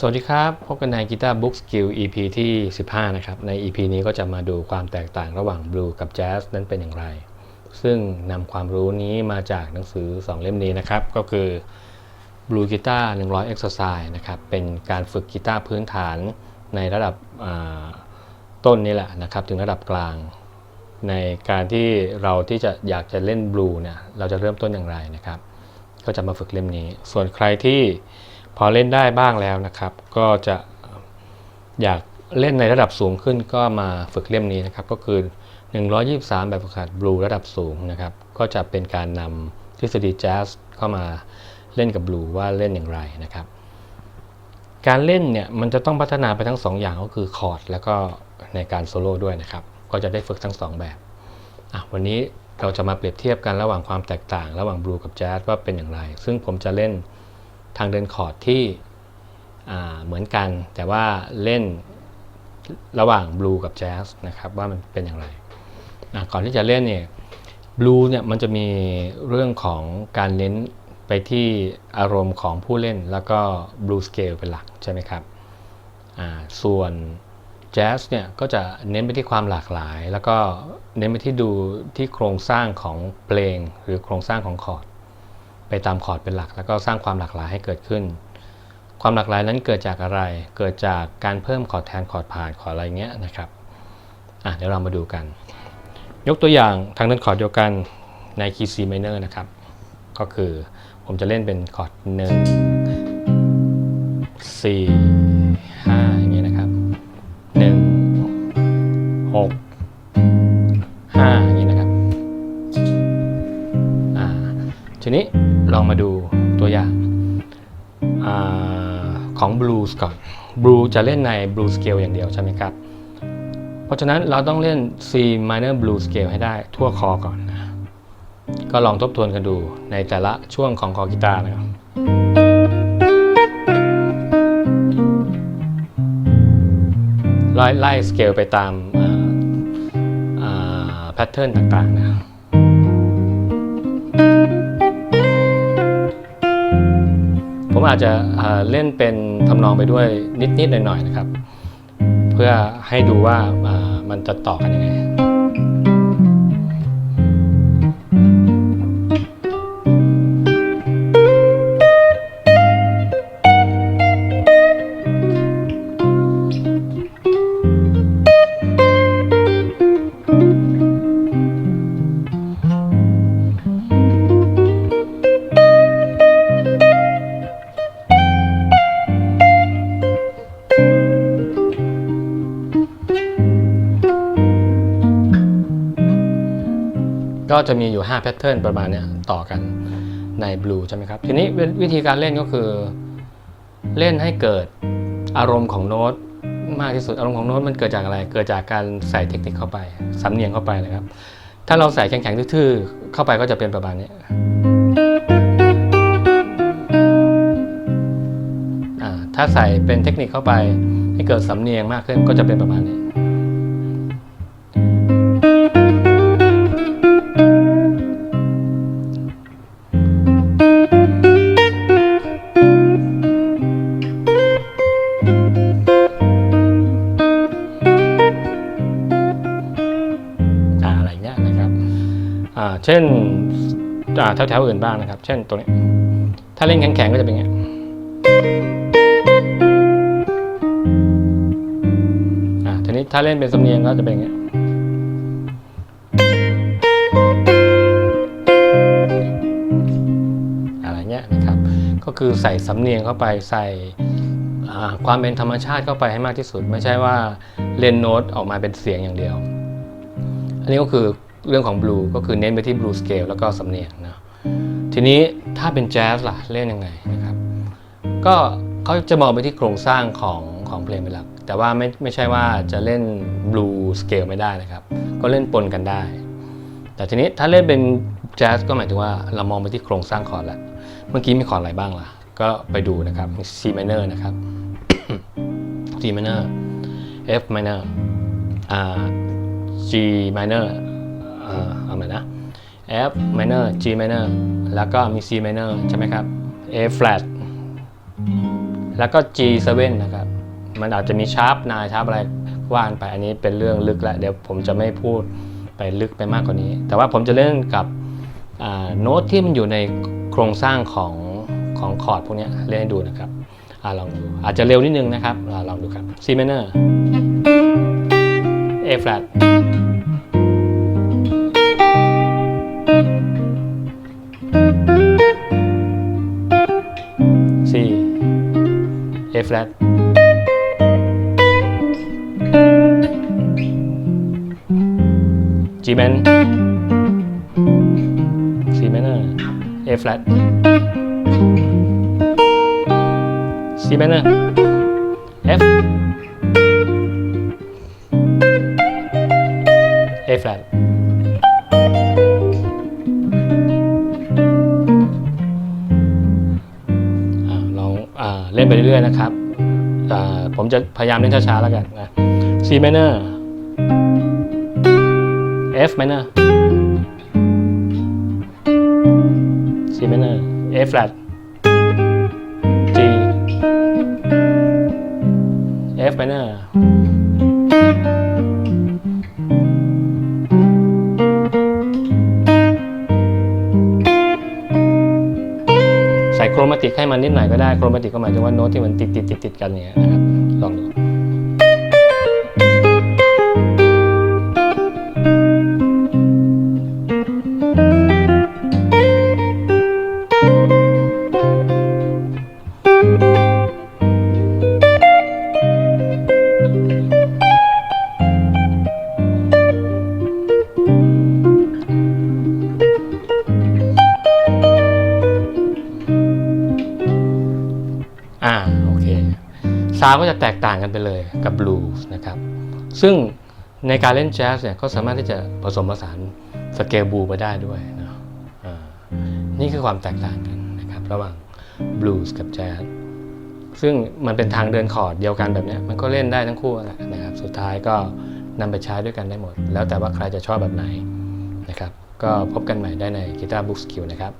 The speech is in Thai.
สวัสดีครับ พบกันใน Guitar Book Skill EP ที่ 15 นะครับ ใน EP นี้ก็จะมาดูความแตกต่างระหว่าง Blue กับ Jazz นั้นเป็นอย่างไร ซึ่งนำความรู้นี้มาจากหนังสือ 2 เล่มนี้นะครับ ก็คือ Blue Guitar 100 Exercise นะครับ เป็นการฝึกกีตาร์พื้นฐานในระดับต้นนี่แหละนะครับ ถึงระดับกลาง ในการที่เราที่จะอยากจะเล่น Blue เนี่ย เราจะเริ่มต้นอย่างไรนะครับ ก็จะมาฝึกเล่มนี้ ส่วนใครที่ พอเล่นได้บ้างแล้วนะครับ ก็จะอยากเล่นในระดับสูงขึ้นก็มาฝึกเล่มนี้นะครับ ก็คือ 123 แบบฝึกหัดบลูระดับสูงนะครับ ก็จะเป็นการนำทฤษฎีแจ๊สเข้ามาเล่นกับบลูว่าเล่นอย่างไรนะครับ การเล่นเนี่ยมันจะต้องพัฒนาไปทั้ง 2 อย่างก็คือคอร์ดแล้วก็ในการโซโล่ด้วยนะครับ ก็จะได้ฝึกทั้ง 2 แบบวันนี้เราจะมาเปรียบเทียบกันระหว่างความแตกต่าง ระหว่างบลูกับแจ๊สว่าเป็นอย่างไร ซึ่งผมจะเล่น ทางเดินคอร์ดที่เหมือนกัน แต่ว่าเล่นระหว่างบลูกับแจ๊สนะครับว่ามันเป็นอย่างไร ก่อนที่จะเล่นเนี่ยบลูเนี่ยมันจะมีเรื่องของการเน้นไปที่อารมณ์ของผู้เล่นแล้วก็บลูสเกลเป็นหลักใช่ไหมครับส่วนแจ๊สเนี่ยก็จะเน้นไปที่ความหลากหลาย แล้วก็เน้นไปที่ดูที่โครงสร้างของเพลงหรือโครงสร้างของคอร์ด ไปตามคอร์ดเป็นหลัก แล้วก็สร้างความหลากหลายให้เกิดขึ้น ความหลากหลายนั้นเกิดจากอะไร เกิดจากการเพิ่มคอร์ดแทนคอร์ดผ่านคอร์ดอะไรเงี้ยนะครับอะเดี๋ยวเรามาดูกัน ยกตัวอย่างทางเดินคอร์ดเดียวกันในคีย์ C minor นะครับ ก็คือผมจะเล่นเป็นคอร์ดหนึ่งสี่ ของบลูส์ก่อนบลูจะเล่นในบลูสเกลอย่างเดียวใช่ไหมครับ เพราะฉะนั้นเราต้องเล่น C minor blue scale ให้ได้ทั่วคอก่อนนะ ก็ลองทบทวนกันดูในแต่ละช่วงของคอกีตาร์นะครับไล่ไล่สเกลไปตามแพทเทิร์นต่างๆนะครับ ผมอาจจะเล่นเป็นทำนองไปด้วยนิดๆหน่อยๆนะครับ เพื่อให้ดูว่ามันจะต่อกันยังไง ก็จะมีอยู่5แพทเทิร์นประมาณเนี้ยต่อกันในบลูใช่ไหมครับ ทีนี้วิธีการเล่นก็คือ เล่นให้เกิดอารมณ์ของโน้ตมากที่สุดอารมณ์ของโน้ตมันเกิดจากอะไร เกิดจากการใส่เทคนิคเข้าไปสำเนียงเข้าไปนะครับ ถ้าเราใส่แข็งๆทื่อๆเข้าไปก็จะเป็นประมาณนี้อ่าถ้าใส่เป็นเทคนิคเข้าไปให้เกิดสำเนียงมากขึ้นก็จะเป็นประมาณนี้ เช่นแถวๆอื่นบ้างนะครับ เช่นตัวนี้ ถ้าเล่นแข็งๆก็จะเป็นอย่างเงี้อ่าทีนี้ถ้าเล่นเป็นสำเนียงก็จะเป็นอย่างเงี้อะไรเงี้ยนะครับ ก็คือใส่สำเนียงเข้าไปใส่ความเป็นธรรมชาติเข้าไปให้มากที่สุด ไม่ใช่ว่าเล่นโน้ตออกมาเป็นเสียงอย่างเดียว อันนี้ก็คือ เรื่องของบลูก็คือเน้นไปที่บลูสเกลแล้วก็สำเนียงนะทีนี้ถ้าเป็นแจ๊สล่ะเล่นยังไงนะครับก็เขาจะมองไปที่โครงสร้างของของเพลงเป็นหลัก แต่ว่าไม่ไม่ใช่ว่าจะเล่นบลูสเกลไม่ได้นะครับ ก็เล่นปนกันได้ แต่ทีนี้ถ้าเล่นเป็นแจ๊สก็หมายถึงว่าเรามองไปที่โครงสร้างคอร์ดแล้วเมื่อกี้มีคอร์ดอะไรบ้างล่ะ ก็ไปดูนะครับ C minor นะครับ C minor F minor อ่า G minor เออเอาใหม่นะ F minor G minor แล้วก็มี C minor ใช่ไหมครับ A flat แล้วก็ G7 นะครับ มันอาจจะมีชาร์ปนาชาร์ปอะไรว่านไปอันนี้เป็นเรื่องลึกแล้วเดี๋ยวผมจะไม่พูดไปลึกไปมากกว่านี้ แต่ว่าผมจะเล่นกับโน้ตที่มันอยู่ในโครงสร้างของของคอร์ดพวกนี้เล่นให้ดูนะครับอลองดูอาจจะเร็วนิดนึงนะครับอลองดูครับ C minor A flat A flat G man C minor A flat C minor F A flat อ่าลองอาเล่นไปเรื่อยๆนะครับอ่า ผมจะพยายามเล่นช้าๆแล้วกันนะ C minor F minor C minor A flat G F minor โครมาติกให้มันนิดหน่อยก็ได้โครมาติกก็หมายถึงว่าโน้ตที่มันติดติดติดติดกันเนี่ย ซาวก็จะแตกต่างกันไปเลยกับบลูส์นะครับ ซึ่งในการเล่นแจ๊สเนี่ยก็สามารถที่จะผสมผสานสเกลบลูไปได้ด้วยนะนี่คือความแตกต่างกันนะครับระหว่างบลูส์กับแจ๊สซึ่งมันเป็นทางเดินคอร์ดเดียวกันแบบนี้มันก็เล่นได้ทั้งคู่แหละนะครับ สุดท้ายก็นำไปใช้ด้วยกันได้หมด แล้วแต่ว่าใครจะชอบแบบไหนนะครับ ก็พบกันใหม่ได้ใน Guitar Book Skill นะครับ